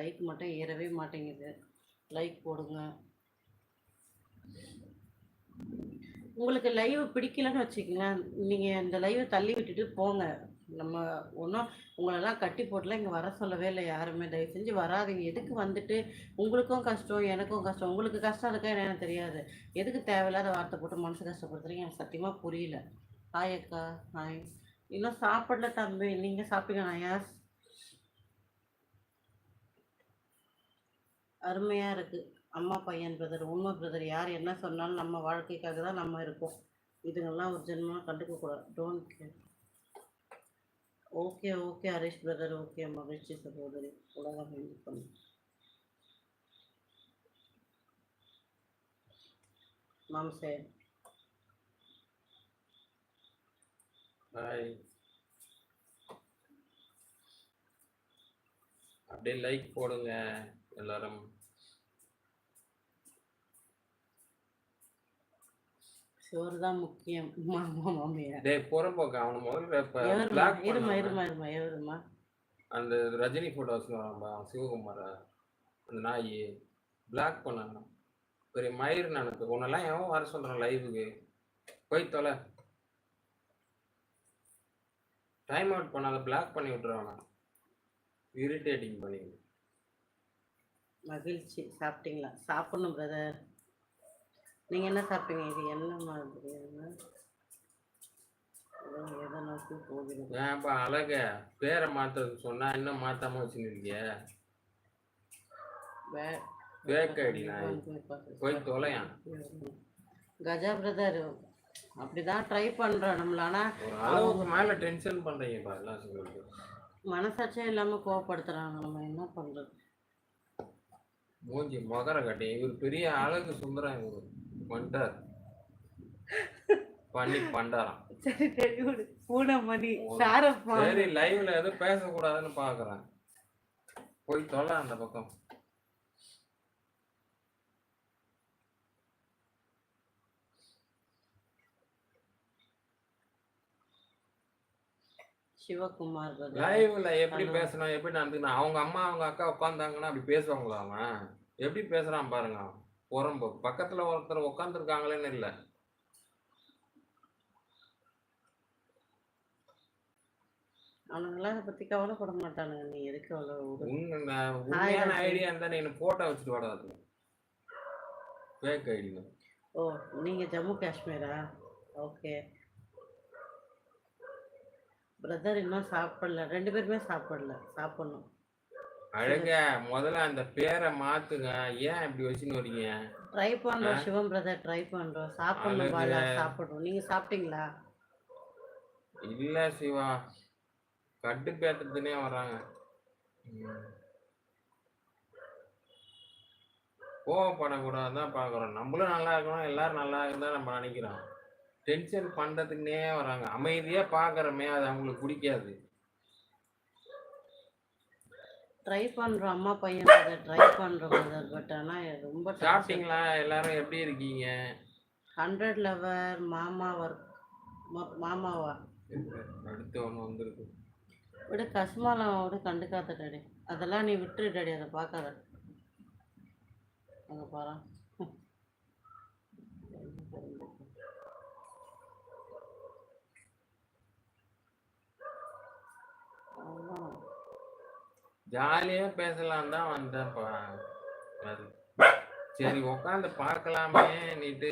Like மட்டும் ஏறவே மாட்டேங்குது. லைக் போடுங்க. உங்களுக்கு லைவ் பிடிக்கலன்னு வச்சுக்கோங்களேன் நீங்கள் இந்த லைவை தள்ளி விட்டுட்டு போங்க. நம்ம ஒன்றும் உங்களெல்லாம் கட்டி போட்டுலாம் இங்கே வர சொல்லவே இல்லை யாருமே. தயவு செஞ்சு வராதிங்க. எதுக்கு வந்துட்டு உங்களுக்கும் கஷ்டம் எனக்கும் கஷ்டம்? உங்களுக்கு கஷ்டம் இருக்கா என்னென்னு தெரியாது. எதுக்கு தேவையில்லாத வார்த்தை போட்டு மனசு கஷ்டப்படுத்துறீங்க? எனக்கு சத்தியமாக புரியல. ஹாய் அக்கா. ஹாய் இன்னும் சாப்பிடல தம்பி. நீங்கள் சாப்பிட்டீங்க நயாஸ் அருமையாக இருக்குது அம்மா பையன் பிரதர் உண்மை பிரதர் யார் என்ன சொன்னாலும் நம்ம வாழ்க்கைக்காக தான் நம்ம இருக்கோம். இதுங்கெல்லாம் ஒரு ஜென்மம் கண்டுக்க கூடாது. Don't care okay okay Harish brother okay மகிழ்ச்சி சகோதரி உலகம் இது பண்ணு மாம்சே ஹாய் அப்படியே லைக் போடுங்க. எல்லாரும் சோறு தான் முக்கியம். மாமா. மாமியார் டேய் புறம்போக்கு அவனை முதல்ல black இருமா இருமா இருமா எவருமா அந்த ரஜினி போட்டோஸ் வரான்பா சிவகுமார? அந்த நாய். பிளாக் பண்ணாங்க பெரிய மயிர் நினைப்பு. உன்னெல்லாம் எவன் வர சொல்றான் லைவுக்கு போய் தொலை. டைம் அவுட் பண்ணாத பிளாக் பண்ணி விட்டுருவாங்க. இரிட்டேட்டிங் பண்ணி மகிழ்ச்சி. சாப்பிட்டீங்களா? சாப்பிடணும் பிரதர் நீங்கள் என்ன சாப்பிட்டீங்க? இது என்ன மாதிரி? எதை நோக்கி போகிறது அழக? பேரை மாத்துறதுக்கு சொன்னா இன்னும் மாத்தாம வச்சுருக்கீங்க வே- Fake ID நாய். போய் தொலையான் கஜா பிரதர் அப்படிதான் ட்ரை பண்றோம் நம்மள. ஆனா அளவுக்கு மேல டென்ஷன் பண்றீங்கப்பா எல்லாம் சொல்லிட்டு மனசாட்சியே இல்லாம கோவப்படுத்துறாங்க. நம்ம என்ன பண்றது? மூஞ்சி மொகர கட்டி. இவர் பெரிய அழகு சுந்தரம் இவரு. வந்துட்டார் பண்ணி பண்டாராம். சரி லைவ்ல எதுவும் பேசக்கூடாதுன்னு பாக்குறேன் போய் தொலை அந்த பக்கம். சிவகுமார் லைவ்ல எப்படி. பேசணும் எப்படி நடந்துக்கணும் அவங்க அம்மா அவங்க அக்கா உட்காந்தாங்கன்னா அப்படி பேசுவாங்களா அவன்? எப்படி பேசுறான் பாருங்க. புறம்பு பக்கத்துல ஒருத்தர் உட்காந்துருக்காங்களேன்னு இல்ல. அவனுங்களாம் அதை பத்தி கவலைப்பட மாட்டானுங்க. நீ எதுக்கு உண்மையான ஐடியா இருந்தா நீ போட்டோ வச்சுட்டு ஃபேக் ஐடி ஓ நீங்க ஜம்மு காஷ்மீரா? ஓகே. பிரதர் இன்னும் சாப்பிடல. ரெண்டு பேருமே சாப்பிடல. சாப்பிடணும். அழக முதல்ல அந்த பேரை மாத்துங்க. ஏன் இப்படி வச்சுன்னு வரீங்க? ட்ரை பண்றோம் சிவம் பிரதர் ட்ரை பண்றோம். சாப்பிடணும். பாலா சாப்பிடுறோம் நீங்க சாப்பிட்டீங்களா? இல்ல சிவா. கட்டு பேத்துறதுனே வர்றாங்க ம். கோவப்படக்கூடாதுதான் பாக்குறோம் நம்மளும் நல்லா இருக்கணும் எல்லாரும் நல்லா இருந்தா நம்ம நினைக்கிறோம். டென்ஷன் பண்றதுக்குனே வராங்க. அமைதியா பாக்குறமே அது அவங்களுக்கு பிடிக்காது. ட்ரை பண்றோம் அம்மா பையன் ட்ரை பண்றோம் பிரதர் பட் ஆனா ரொம்ப சாப்பிட்டீங்களா எல்லாரும் எப்படி இருக்கீங்க? ஹண்ட்ரட் லெவர் மாமா ஒர்க் மாமாவா? அடுத்து ஒண்ணு வந்திருக்கு. விடு கசுமாலம் விடு கண்டுக்காத டாடி அதெல்லாம் நீ விட்டுரு டாடி அதை பார்க்காத. அங்கே பாரு ஜாலியா பேசலாம் தான் வந்தேன்ப்பா அது சரி உட்காந்து பார்க்கலாமே நீட்டு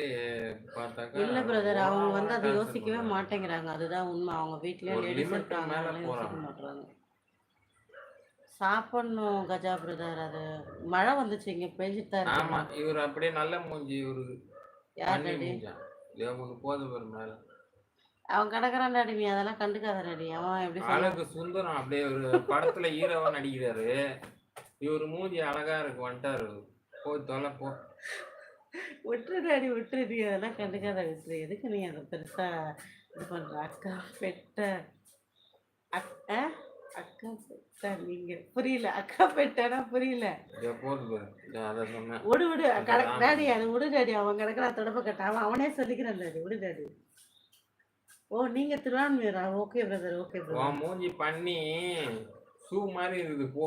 பார்த்தாக்கா இல்ல பிரதர் அவங்க வந்து அதை யோசிக்கவே. மாட்டேங்கிறாங்க. அதுதான் உண்மை. அவங்க வீட்லயே லேடிஸ் இருக்காங்க யோசிக்க சாப்பிடணும் கஜா பிரதர் அது மழை வந்துச்சு இங்க பெஞ்சிட்டு தான் ஆமா இவர் அப்படியே நல்ல மூஞ்சி இவரு யார் போது பேர் மேல. அவன் கிடக்குறான் நீ அதெல்லாம் கண்டுக்காத டாடி. அவன் எப்படி அழகு சுந்தரம் அப்படியே ஒரு படத்துல ஹீரோவா நடிக்கிறாரு. இவரு மூஞ்சி அழகா இருக்கு வந்துட்டாரு போய் தொலை போ. விட்டுரு டாடி விட்டுரு. நீ அதெல்லாம் கண்டுக்காத விட்டுரு. எதுக்கு நீ அதை பெருசா இது பண்ற? அக்கா பெட்ட அக்கா அக்கா பெட்டா நீங்க. புரியல. அக்கா பெட்டானா புரியல. விடு விடு. டாடி அது விடு டாடி. அவன் கிடக்குறான் தொடப்ப கட்ட அவன் அவனே சொல்லிக்கிறான் டாடி. விடு டாடி. ஓ நீங்க திருவான்மையூரா? ஓகே பிரதர் ஓகே பிரதர் மூஞ்சி பண்ணி ஷூ மாதிரி இருக்குது போ.